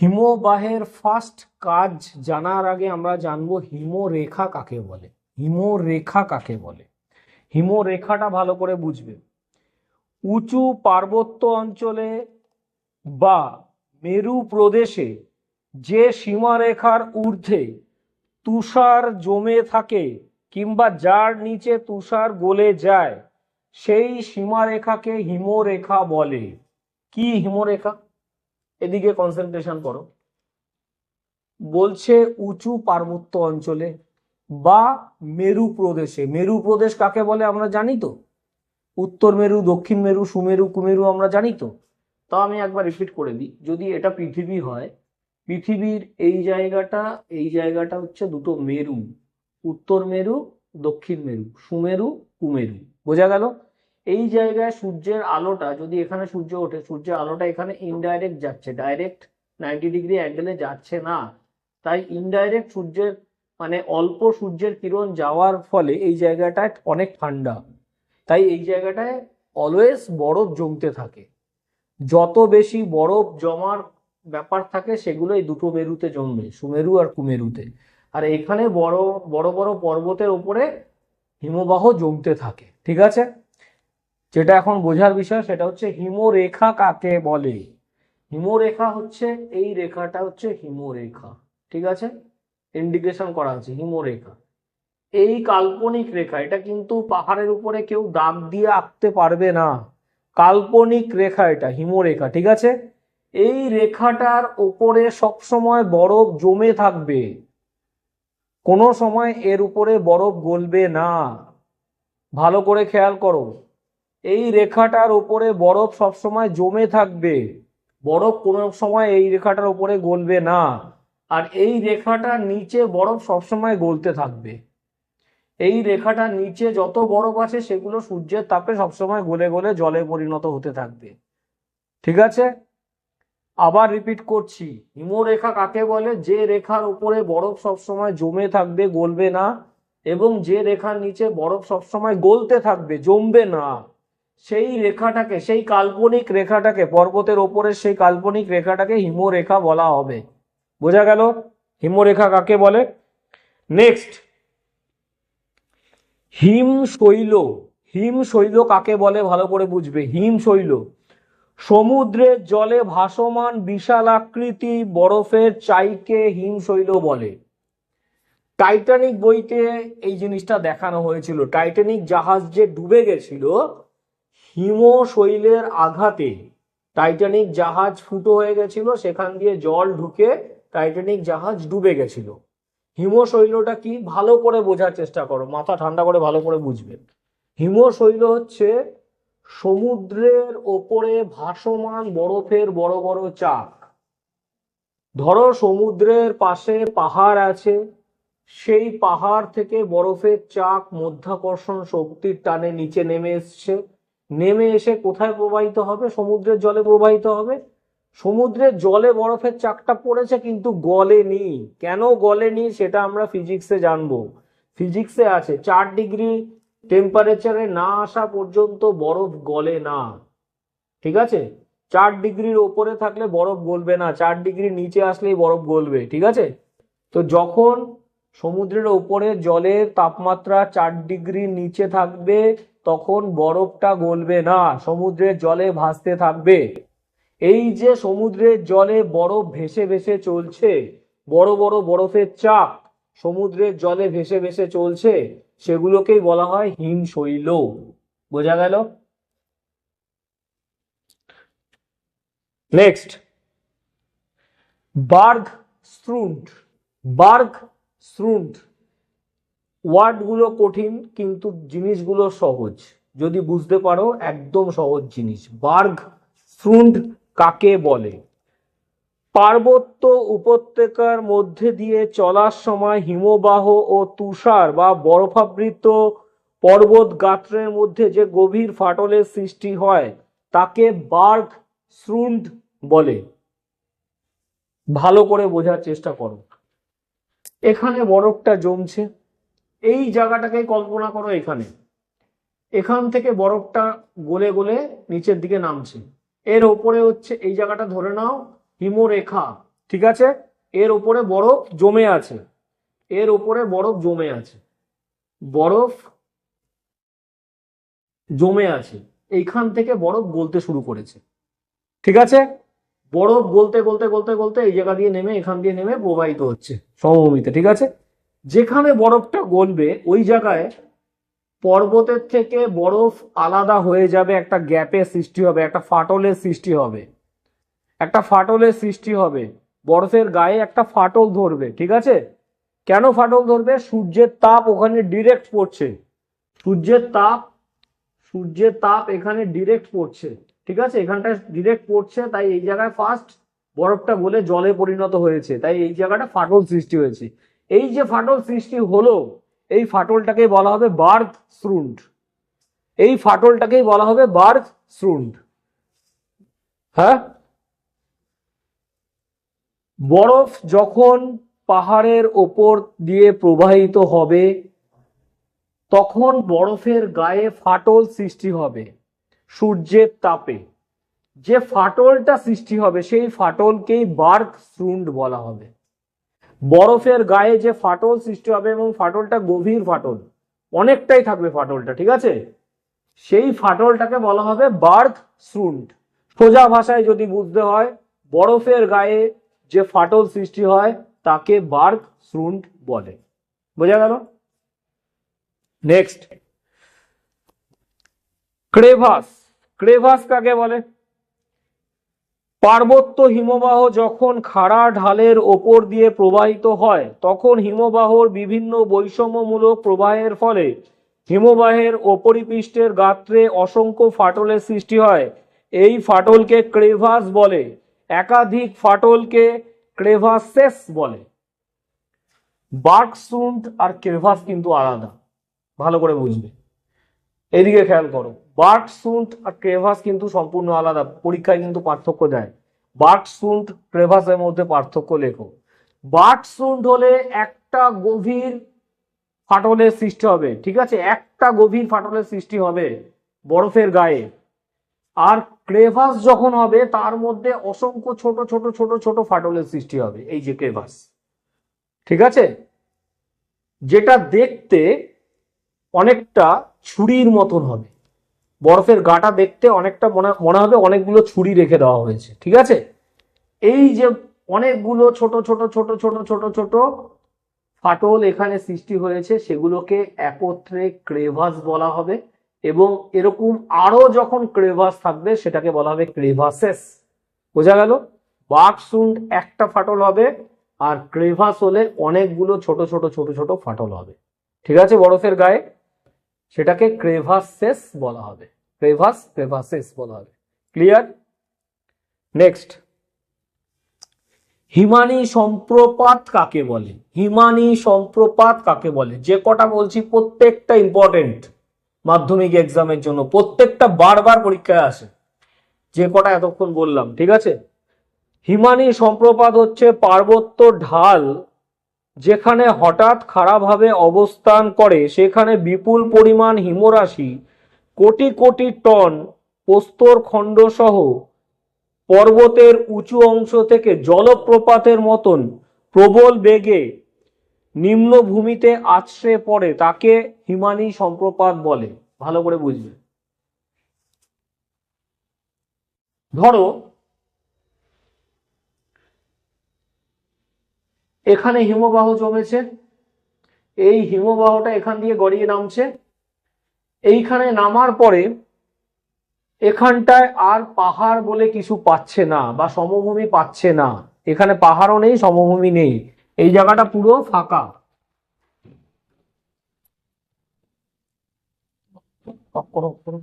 হিমবাহের ফার্স্ট কাজ জানার আগে আমরা জানব হিমরেখা কাকে বলে? হিমরেখা কাকে বলে? হিমরেখাটা ভালো করে বুঝবে। উঁচু পার্বত্য অঞ্চলে বা মেরু প্রদেশে যে সীমারেখার ঊর্ধ্বে তুষার জমে থাকে কিংবা যার নিচে তুষার গলে যায়, সেই সীমারেখাকে হিমরেখা বলে। কি হিমরেখা? এদিকে কনসেন্ট্রেশন করো। বলছে উঁচু পার্বত্য অঞ্চলে বা মেরু প্রদেশে। মেরু প্রদেশ কাকে বলে আমরা জানি তো? উত্তর মেরু, দক্ষিণ মেরু, সুমেরু, কুমেরু আমরা জানি তো? তা আমি একবার রিপিট করে দিই। যদি এটা পৃথিবী হয়, পৃথিবীর এই জায়গাটা এই জায়গাটা হচ্ছে দুটো মেরু। উত্তর মেরু, দক্ষিণ মেরু, সুমেরু, কুমেরু। বোঝা গেল? এই জায়গায় সূর্যের আলোটা, যদি এখানে সূর্য ওঠে, সূর্যের আলোটা এখানে ইনডাইরেক্ট যাচ্ছে। ডাইরেক্ট নাইনটি ডিগ্রি অ্যাঙ্গেলে যাচ্ছে না। তাই ইনডাইরেক্ট সূর্যের মানে অল্প সূর্যের কিরণ যাওয়ার ফলে এই জায়গাটায় অনেক ঠান্ডা। তাই এই জায়গাটায় অলওয়েজ বরফ জমতে থাকে। যত বেশি বরফ জমার ব্যাপার থাকে সেগুলো এই দুটো মেরুতে জমবে, সুমেরু আর কুমেরুতে। আর এখানে বড় বড় বড় পর্বতের উপরে হিমবাহ জমতে থাকে। ঠিক আছে? যেটা এখন বোঝার বিষয় সেটা হচ্ছে হিমরেখা কাকে বলে? হিমরেখা হচ্ছে, এই রেখাটা হচ্ছে হিমরেখা, ঠিক আছে? ইন্ডিকেশন করা আছে, হিমরেখা। এই কাল্পনিক রেখা, এটা কিন্তু পাহাড়ের উপরে কেউ দাগ দিয়ে আঁকতে পারবে না। কাল্পনিক রেখা এটা, হিমরেখা, ঠিক আছে? এই রেখাটার ওপরে সবসময় বরফ জমে থাকবে। কোনো সময় এর উপরে বরফ গলবে না। ভালো করে খেয়াল করো। এই রেখাটার উপরে বরফ সবসময় জমে থাকবে। বরফ কোনো সময় এই রেখাটার উপরে গলবে না। আর এই রেখাটার নিচে বরফ সবসময় গলতে থাকবে। এই রেখাটার নিচে যত বরফ আছে, সেগুলো সূর্যের তাপে সবসময় গলে গলে জলে পরিণত হতে থাকবে। ঠিক আছে? আবার রিপিট করছি। হিমরেখা কাকে বলে? যে রেখার উপরে বরফ সবসময় জমে থাকবে, গলবে না, এবং যে রেখার নিচে বরফ সবসময় গলতে থাকবে, জমবে না। সেই রেখাটাকে, সেই কাল্পনিক রেখাটাকে, পর্বতের ওপরে সেই কাল্পনিক রেখাটাকে হিমরেখা বলা হবে। বোঝা গেল? হিমরেখা কাকে বলে? নেক্সট হিম শৈল। হিম শৈল কাকে বলে? ভালো করে বুঝবে। হিম শৈল। সমুদ্রের জলে ভাসমান বিশাল আকৃতি, বরফের চাইকে হিমশৈল বলে। টাইটানিক বইতে এই জিনিসটা দেখানো হয়েছিল। টাইটানিক জাহাজ যে ডুবে গেছিল হিমশৈলের আঘাতে টাইটানিক জাহাজ ফুটো হয়ে গেছিল, সেখান দিয়ে জল ঢুকে টাইটানিক জাহাজ ডুবে গেছিল। হিমশৈলটা কি? ভালো করে বোঝার চেষ্টা করো, মাথা ঠান্ডা করে ভালো করে বুঝবে। হিমশৈল হচ্ছে সমুদ্রের ওপরে ভাসমান বরফের বড় বড় চাক। ধরো সমুদ্রের পাশে পাহাড় আছে, সেই পাহাড় থেকে বরফের চাক মধ্যাকর্ষণ শক্তির টানে নিচে নেমে এসছে। নেমে এসে কোথায় প্রবাহিত হবে? সমুদ্রের জলে প্রবাহিত হবে? সমুদ্রের জলে বরফের চাকটা পড়েছে কিন্তু গলে গলেনি কেন গলে গলেনি সেটা আমরা ফিজিক্সে জানব। ফিজিক্সে আছে, চার ডিগ্রি টেম্পারেচারে না আসা পর্যন্ত বরফ গলে না। ঠিক আছে? চার ডিগ্রির ওপরে থাকলে বরফ গলবে না। চার ডিগ্রি নিচে আসলেই বরফ গলবে। ঠিক আছে? তো যখন সমুদ্রের ওপরে জলের তাপমাত্রা চার ডিগ্রির নিচে থাকবে তখন বরফটা গলবে না, সমুদ্রের জলে ভাসতে থাকবে। এই যে সমুদ্রের জলে বরফ ভেসে ভেসে চলছে, বড় বড় বরফের চাপ সমুদ্রের জলে ভেসে ভেসে চলছে, সেগুলোকেই বলা হয় হিমশৈল। বোঝা গেল? Next bergschrund bergschrund ওয়ার্ডগুলো কঠিন, কিন্তু জিনিসগুলো সহজ। যদি বুঝতে পারো, একদম সহজ জিনিস। বার্গ স্ট্রুন্ড কাকে বলে? পার্বত্য উপত্যকার মধ্যে দিয়ে চলার সময় হিমবাহ ও তুষার বা বরফাবৃত পর্বত গাত্রের মধ্যে যে গভীর ফাটলের সৃষ্টি হয়, তাকে বার্গ, শ্রুন্ড বলে। ভালো করে বোঝার চেষ্টা করো। এখানে বরফটা জমছে। এই জায়গাটাকে কল্পনা করো এখানে। এখান থেকে বরফটা গলে গলে নিচের দিকে নামছে। এর ওপরে হচ্ছে, এই জায়গাটা ধরে নাও, হিমরেখা, ঠিক আছে? এর ওপরে বরফ জমে আছে। এর ওপরে বরফ জমে আছে। বরফ জমে আছে। এইখান থেকে বরফ গলতে শুরু করেছে। ঠিক আছে? বরফ গলতে গলতে গলতে গলতে এই জায়গা দিয়ে নেমে, এখান দিয়ে নেমে প্রবাহিত হচ্ছে সমভূমিতে, ঠিক আছে? যেখানে বরফটা গলবে, ওই জায়গায় পর্বতের থেকে বরফ আলাদা হয়ে যাবে, একটা গ্যাপের সৃষ্টি হবে, একটা ফাটলের সৃষ্টি হবে। একটা ফাটলের সৃষ্টি হবে। বরফের গায়ে একটা ফাটল ধরবে, ঠিক আছে? কেন ফাটল ধরবে? সূর্যের তাপ ওখানে ডিরেক্ট পড়ছে। সূর্যের তাপ সূর্যের তাপ এখানে ডিরেক্ট পড়ছে, ঠিক আছে? এখানটায় ডিরেক্ট পড়ছে, তাই এই জায়গায় ফার্স্ট বরফটা গলে জলে পরিণত হয়েছে, তাই এই জায়গাটা ফাটল সৃষ্টি হয়েছে। এই যে ফাটল সৃষ্টি হলো, এই ফাটলটাকে বলা হবে বার্থ শ্রুন্ড। এই ফাটলটাকেই বলা হবে বার্থ শ্রুন্ড। হ্যাঁ? বরফ যখন পাহাড়ের ওপর দিয়ে প্রবাহিত হবে, তখন বরফের গায়ে ফাটল সৃষ্টি হবে, সূর্যের তাপে। যে ফাটলটা সৃষ্টি হবে, সেই ফাটলকেই বার্ক শ্রুন্ড বলা হবে। বরফের গায়ে যে ফাটল সৃষ্টি হবে এবং ফাটলটা গভীর ফাটল, অনেকটাই থাকবে ফাটলটা, ঠিক আছে? সেই ফাটলটাকে বলা হবে বার্থ শ্রুন্ড সোজা ভাষায় যদি বুঝতে হয়, বরফের গায়ে যে ফাটল সৃষ্টি হয়, তাকে বার্ক শ্রুন্ড বলে। বোঝা গেল? Next crevasse. ক্রেভাস কাকে বলে? পার্বত্য হিমবাহ যখন খাড়া ঢালের ওপর দিয়ে প্রবাহিত হয়, তখন হিমবাহর বিভিন্ন বৈষম্যমূলক প্রবাহের ফলে হিমবাহের ওপরিপৃষ্ঠের গাত্রে অসংখ্য ফাটলের সৃষ্টি হয়। এই ফাটলকে ক্রেভাস বলে, একাধিক ফাটলকে ক্রেভাসেস বলে। বার্কসুন্ড আর ক্রেভাস কিন্তু আলাদা। ভালো করে বুঝবে। এদিকে খেয়াল করো। বার্কসুন্ড আর ক্রেভাস কিন্তু সম্পূর্ণ আলাদা। পরীক্ষায় কিন্তু পার্থক্য দেয়। বার্কসুন্ড ক্রেভাসের মধ্যে পার্থক্য লেখো। বার্কসুন্ড হলে একটা গভীর ফাটলের সৃষ্টি হবে, ঠিক আছে? একটা গভীর ফাটলের সৃষ্টি হবে বরফের গায়ে। আর ক্রেভাস যখন হবে, তার মধ্যে অসংখ্য ছোট ছোট ছোট ছোট ফাটলের সৃষ্টি হবে, এই যে ক্রেভাস। ঠিক আছে? যেটা দেখতে অনেকটা ছুরির মতন হবে। বরফের গাটা দেখতে অনেকটা মনে মনে হবে অনেকগুলো ছুরি রেখে দেওয়া হয়েছে, ঠিক আছে? এই যে অনেকগুলো ছোট ছোট ছোট ছোট ছোট ছোট ফাটল এখানে সৃষ্টি হয়েছে, সেগুলোকে একত্রে ক্রেভাস বলা হবে এবং এরকম আরও যখন ক্রেভাস থাকবে, সেটাকে বলা হবে ক্রেভাসেস। বোঝা গেল? বাকসুন্ড একটা ফাটল হবে আর ক্রেভাস হলে অনেকগুলো ছোট ছোট ছোট ছোট ফাটল হবে, ঠিক আছে বরফের গায়ে? সেটাকে ক্রেভাসেস বলা হবে। ক্রেভাস, ক্রেভাসেস বলা হবে। ক্লিয়ার নেক্সট হিমানি সম্প্রপাত কাকে বলে? হিমানি সম্প্রপাত কাকে বলে? যে কটা বলছি, প্রত্যেকটা ইম্পর্টেন্ট মাধ্যমিক এক্সামের জন্য। প্রত্যেকটা বারবার পরীক্ষায় আসে। যে কটা এতক্ষণ বললাম, ঠিক আছে? হিমানি সম্প্রপাত হচ্ছে পার্বত্য ঢাল যেখানে হঠাৎ খারাপভাবে অবস্থান করে, সেখানে বিপুল পরিমাণ হিমরাশি, কোটি কোটি টন প্রস্তর খণ্ড সহ পর্বতের উঁচু অংশ থেকে জলপ্রপাতের মতন প্রবল বেগে নিম্নভূমিতে আছড়ে পড়ে, তাকে হিমানি সম্প্রপাত বলে। ভালো করে বুঝবে। ধরো এখানে হিমবাহ জমেছে। এই হিমবাহটা এখান দিয়ে গড়িয়ে নামছে। এইখানে নামার পরে এখানটায় আর পাহাড় বলে কিছু পাচ্ছে না বা সমভূমি পাচ্ছে না। এখানে পাহাড়ও নেই সমভূমি নেই। এই জায়গাটা পুরো ফাঁকা। করো, করো।